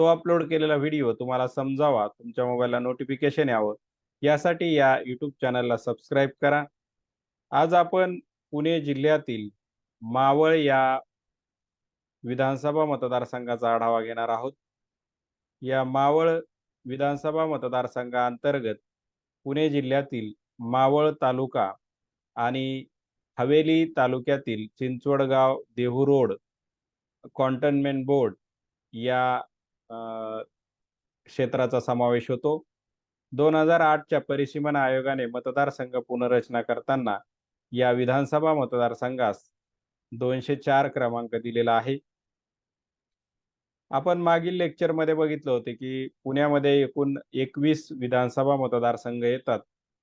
तो अपलोड केलेला व्हिडिओ तुम्हाला समजावा, तुमच्या मोबाईलला नोटिफिकेशन यावं, यासाठी या यूट्यूब चॅनलला सबस्क्राईब करा. आज आपण पुणे जिल्ह्यातील मावळ या विधानसभा मतदारसंघाचा आढावा घेणार आहोत. या मावळ विधानसभा मतदारसंघाअंतर्गत पुणे जिल्ह्यातील मावळ तालुका आणि हवेली तालुक्यातील Chinchwadgaon, Dehu road, cantonment board या क्षेत्राचा समावेश होतो. दोन हजार आठच्या परिसीमन आयोगाने मतदारसंघ पुनर्रचना करताना या विधानसभा मतदारसंघास 204 क्रमांक दिलेला आहे. आपण मागील लेक्चरमध्ये बघितलं होते, की पुण्यामध्ये एकूण 21 विधानसभा मतदारसंघ येतात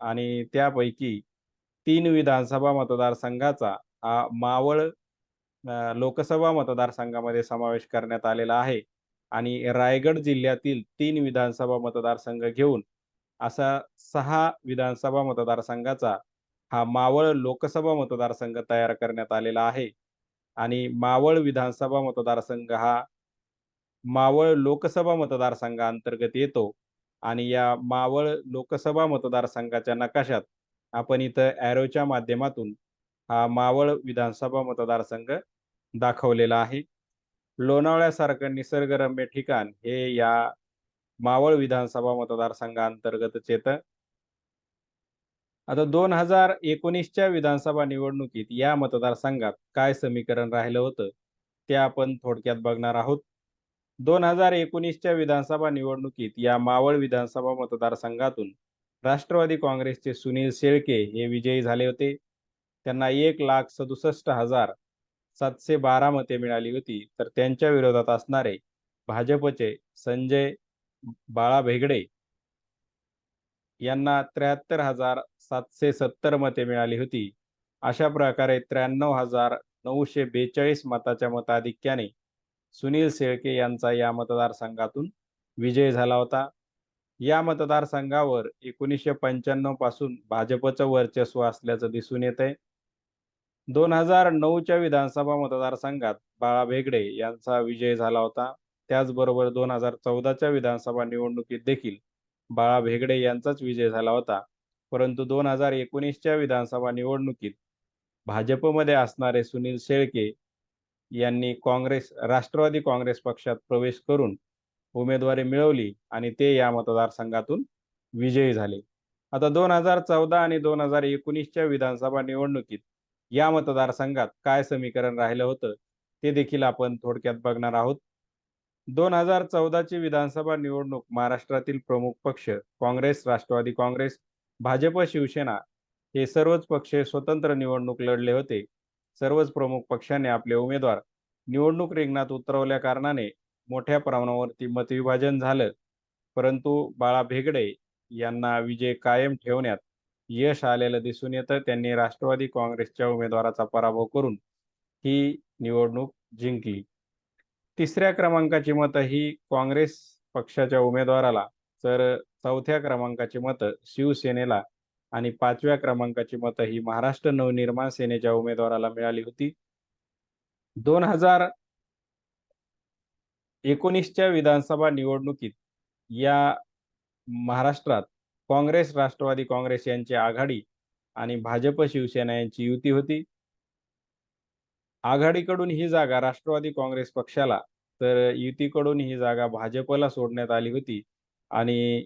आणि त्यापैकी तीन विधानसभा मतदारसंघाचा हा मावळ लोकसभा मतदारसंघामध्ये समावेश करण्यात आलेला आहे आणि रायगड जिल्ह्यातील तीन विधानसभा मतदारसंघ घेऊन असा सहा विधानसभा मतदारसंघाचा हा मावळ लोकसभा मतदारसंघ तयार करण्यात आलेला आहे आणि मावळ विधानसभा मतदारसंघ हा मावळ लोकसभा मतदारसंघाअंतर्गत येतो आणि या मावळ लोकसभा मतदारसंघाच्या नकाशात आपण इथं ॲरोच्या माध्यमातून हा मावळ विधानसभा मतदारसंघ दाखवलेला आहे. लोणावळ्यासारखं निसर्गरम्य ठिकाण हे या मावळ विधानसभा मतदारसंघाअंतर्गतच येतं. आता दोन हजार एकोणीसच्या विधानसभा निवडणुकीत या मतदारसंघात काय समीकरण राहिलं होतं, ते आपण थोडक्यात बघणार आहोत. दोन हजार एकोणीसच्या विधानसभा निवडणुकीत या मावळ विधानसभा मतदारसंघातून राष्ट्रवादी काँग्रेसचे सुनील शेळके हे विजयी झाले होते. त्यांना एक लाख सदुसष्ट हजार सातशे बारा मते मिळाली होती. तर त्यांच्या विरोधात असणारे भाजपचे संजय बाळा भेगडे यांना 73,770 मते मिळाली होती. अशा प्रकारे 93,942 मताच्या मताधिक्याने सुनील शेळके यांचा या मतदारसंघातून विजय झाला होता. या मतदारसंघावर 1995 पासून भाजपचं वर्चस्व असल्याचं दिसून दोन हजार नऊच्या विधानसभा मतदारसंघात बाळा भेगडे यांचा विजय झाला होता. त्याचबरोबर दोन हजार चौदाच्या विधानसभा निवडणुकीत देखील बाळा भेगडे यांचाच विजय झाला होता. परंतु दोन हजार एकोणीसच्या विधानसभा निवडणुकीत भाजपमध्ये असणारे सुनील शेळके यांनी काँग्रेस राष्ट्रवादी काँग्रेस पक्षात प्रवेश करून उमेदवारी मिळवली आणि ते या मतदारसंघातून विजयी झाले. आता 2014 आणि दोन हजार एकोणीसच्या विधानसभा निवडणुकीत या मतदारसंघात काय समीकरण राहिलं होतं, ते देखील आपण थोडक्यात बघणार आहोत. 2014 ची विधानसभा निवडणूक महाराष्ट्रातील प्रमुख पक्ष काँग्रेस, राष्ट्रवादी काँग्रेस, भाजप, शिवसेना हे सर्वच पक्ष स्वतंत्र निवडणूक लढले होते. सर्वच प्रमुख पक्षांनी आपले उमेदवार निवडणूक रिंगणात उतरवल्या कारणाने मोठ्या प्रमाणावरती मतविभाजन झालं. परंतु बाळा भेगडे यांना विजय कायम ठेवण्यात यश आलेलं दिसून येतं. त्यांनी राष्ट्रवादी काँग्रेसच्या उमेदवाराचा पराभव करून ही निवडणूक जिंकली. तिसऱ्या क्रमांकाची मतं ही काँग्रेस पक्षाच्या उमेदवाराला, तर चौथ्या क्रमांकाची मतं शिवसेनेला आणि पाचव्या क्रमांकाची मतं ही महाराष्ट्र नवनिर्माण सेनेच्या उमेदवाराला मिळाली होती. दोन हजार एकोणीसच्या विधानसभा निवडणुकीत या महाराष्ट्रात काँग्रेस, राष्ट्रवादी काँग्रेस यांची आघाडी आणि भाजप, शिवसेना यांची युती होती. आघाडीकडून ही जागा राष्ट्रवादी काँग्रेस पक्षाला, तर युतीकडून ही जागा भाजपला सोडण्यात आली होती आणि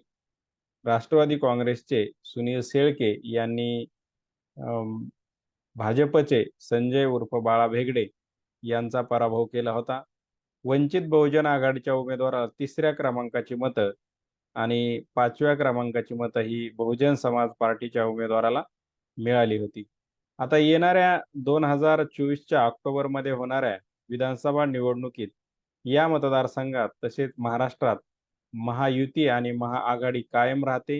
राष्ट्रवादी काँग्रेसचे सुनील शेळके यांनी अं, भाजपचे संजय उर्फ बाळा भेगडे यांचा पराभव केला होता. वंचित बहुजन आघाडीच्या उमेदवाराला तिसऱ्या क्रमांकाची मतं आणि पाचव्या क्रमांकाची मतं ही बहुजन समाज पार्टीच्या उमेदवाराला मिळाली होती. आता येणाऱ्या दोन हजार चोवीसच्या ऑक्टोबरमध्ये होणाऱ्या विधानसभा निवडणुकीत या मतदारसंघात तसेच महाराष्ट्रात महायुती आणि महाआघाडी कायम राहते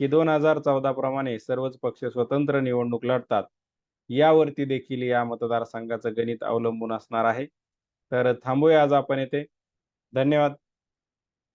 की दोन हजार चौदा प्रमाणे सर्वच पक्ष स्वतंत्र निवडणूक लढतात यावरती देखील या मतदारसंघाचं गणित अवलंबून असणार आहे. तर थांबूया आज आपण येथे धन्यवाद.